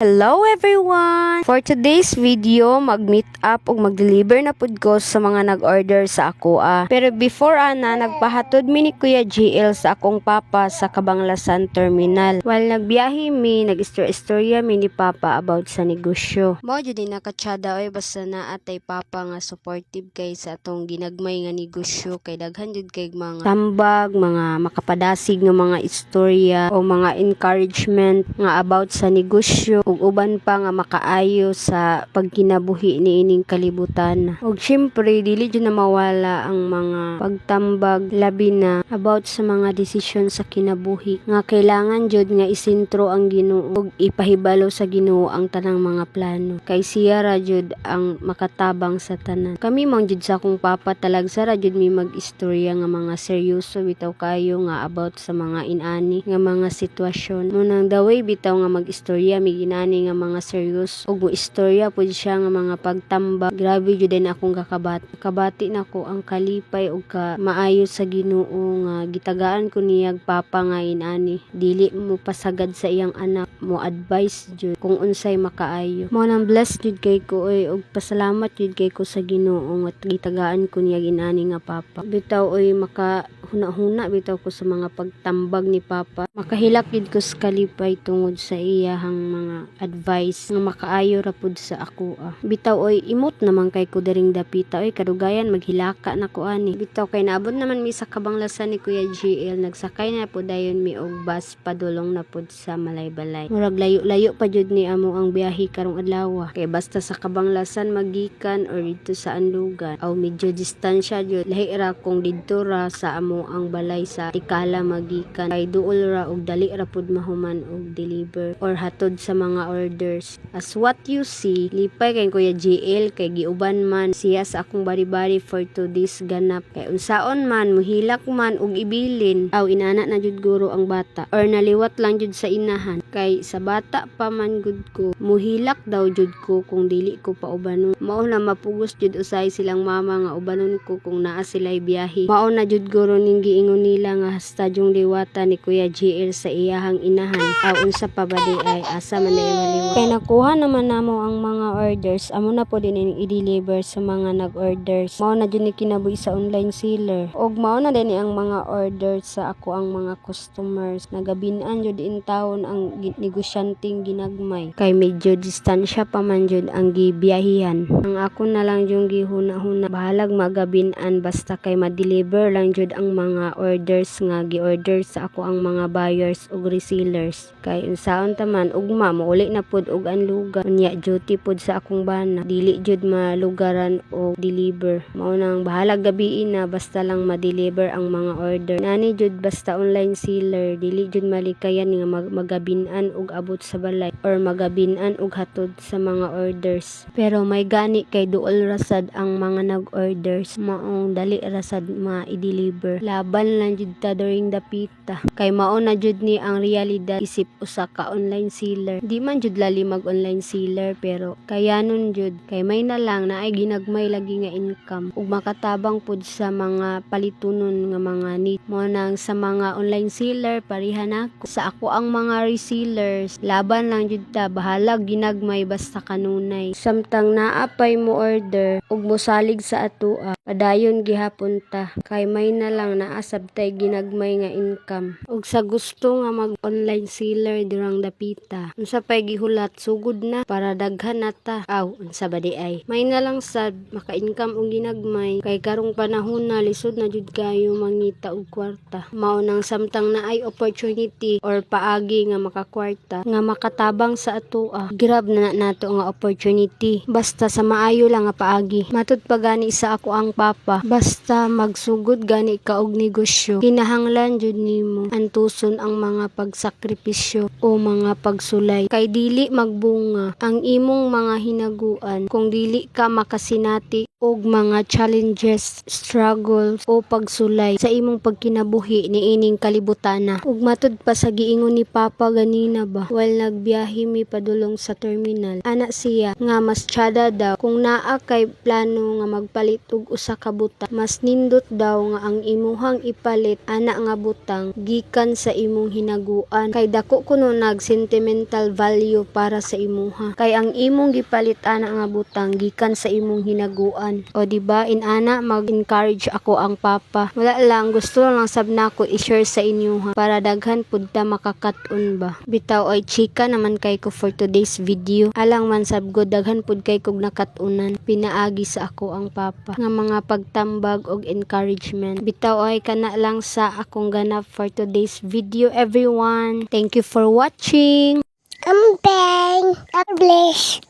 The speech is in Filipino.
Hello everyone! For today's video, mag-meet up ug mag-deliver na pud ko sa mga nag-order sa ako ah. Pero before ana, nagpahatod mi ni Kuya GL sa akong papa sa Kabanglasan Terminal. While nagbiyahe mi, nag-istorya mi ni papa about sa negosyo. Mo jud din nakatsada oy basta na atay papa nga supportive kay sa atong ginagmay nga negosyo kay daghan jud kay mga tambag, mga makapadasig nga mga istorya o mga encouragement nga about sa negosyo ug uban pa nga makaayo sa pagkinabuhi ni ining kalibutan. Ug syempre dili jud na mawala ang mga pagtambag labi na about sa mga desisyon sa kinabuhi nga kailangan jud nga isentro ang Ginoo ug ipahibalo sa Ginoo ang tanang mga plano. Kay siya ra jud ang makatabang sa tanan. Kami mang jud sa akong papa talag sa ra jud mi mag-istorya nga mga seryoso bitaw kayo nga about sa mga inani nga mga sitwasyon. Munang the way bitaw nga mag-istorya mi ginani nga mga serious ug istorya pud siya nga mga pagtambag. Grabe jud din akong kakabati. Kabati nako ang kalipay ug ka maayo sa Ginoo nga gitagaan ko niyag papa nga inani. Dili mo pasagad sa iyang anak mo advice jud kung unsay makaayo. Mo nang bless jud kay ko oy ug pasalamat jud kay ko sa Ginoo nga gitagaan ko niya inani nga papa. Bitaw oy maka huna-huna bitaw ko sa mga pagtambag ni papa. Makahilak jud ko sa kalipay tungod sa iyahang mga advice nga makaayo ra pud sa ako ah. Bitaw oy imot naman kay ko daring dapita oy kadugayan maghilaka na ko ani. Bitaw kay naabot naman mi sa kabanglasan ni Kuya GL nagsakay na pud dayon mi og bus padulong na pud sa Malaybalay. Murag layo-layo pa jud ni amo ang biyahe karong adlaw. Kay basta sa kabanglasan magikan or dito sa Anlugan aw medyo distansya jud lahi ra kung didto ra sa amo ang balay sa Tikala magikan kay duol ra og dali ra pud mahuman og deliver or hatod sa mga orders. As what you see, lipay kay Kuya GL kay giuban man siya sa akong bari-bari for today's ganap. Kay unsaon man muhilak man og ibilin aw inana na jud guro ang bata or naliwat lang jud sa inahan kay sa bata pa man gud ko muhilak daw jud ko kung dili ko pa ubanon. Mao na mapugos jud usay silang mama nga ubanon ko kung naa sila'y biyahe. Mao na jud guro ning giingon nila nga hasta yung liwata ni Kuya GL sa iyahang inahan. Aw unsa pa ba di ay asa man na maliwat. Kay nakuha naman namo ang mga orders, amo na po din ining i-deliver sa mga nag-orders. Mao na jud ni kinabuhi sa online seller. Og mao na din ang mga orders sa ako ang mga customers. Nagabinan jud in taon ang negosyanteng ginagmay. Kay medyo distansya pa man jud ang gibiyahihan. Ang ako na lang yung gihuna-huna. Bahalag magabinan basta kay ma-deliver lang jud ang mga orders nga gi-order sa ako ang mga buyers ug resellers. Kay unsaon taman ugma mauli na pud og anlugan. Unya duty pud sa akong bana. Dili jud malugaran og deliver. Mao nang bahalag gabiin na basta lang ma-deliver ang mga order. Nani jud basta online seller dili jud malikayan nga mag magabinan og abot sa balay or magabinan og hatod sa mga orders. Pero may gani kay duol rasad ang mga nag-orders maong dali rasad ma-deliver. Laban lang jud ta during the pita. Kay mao na jud ni ang realidad. Isip usa ka online seller. Di man jud lali mag online seller pero kayanon jud. Kay may na lang na ay ginagmay lagi nga income. Ug makatabang pud sa mga palitunon nga mga need. Mo nang sa mga online seller parihan ako. Sa ako ang mga resellers laban lang jud ta. Bahala ginagmay basta kanunay. Samtang naapay mo order ug mosalig sa atoa padayon gihapon ta. Kay may na lang naasab tay ginagmay nga income. Ug sa gusto nga mag online seller durang dapita. Unsa pay gihulat? Sugod na para daghan na ta. Aw unsa ba di ay? May na lang sad maka-income og ginagmay. Kay karong panahon na lisod na jud kayo mangita og kwarta. Mao nang samtang na ay opportunity or paagi nga makakwarta nga makatabang sa atoa grab na na nato nga opportunity. Basta sa maayo lang nga paagi. Matud pa gani sa ako ang papa. Basta magsugod gani ka og negosyo. Kinahanglan jud nimo antuson ang mga pagsakripisyo o mga pagsulay. Kay dili magbunga ang imong mga hinaguan. Kung dili ka makasinati og mga challenges, struggles o pagsulay sa imong pagkinabuhi ni ining kalibutana. Ug matud pa sa giingon ni Papa ganina ba, while nagbiyahe mi padulong sa terminal, ana siya nga mas tiyada daw. Kung naa kay plano nga magpalit og usa ka buta, mas nindot daw nga ang imong imuhang ipalit ana nga butang gikan sa imong hinaguan. Kay dako kuno nag sentimental value para sa imuha. Kay ang imong gipalit ana nga butang gikan sa imong hinaguan. O di ba in ana mag-encourage ako ang papa. Wala lang gusto lang sab nako i-share sa inyo ha para daghan pud ta makakaton ba. Bitaw ay chika naman kay ko for today's video. Alang man sab god daghan pud kay kog nakatunan. Pinaagi sa ako ang papa. Nga mga pagtambag og encouragement. Bitaw ay kana lang sa akong ganap for today's video everyone thank you for watching Ambeng. God bless.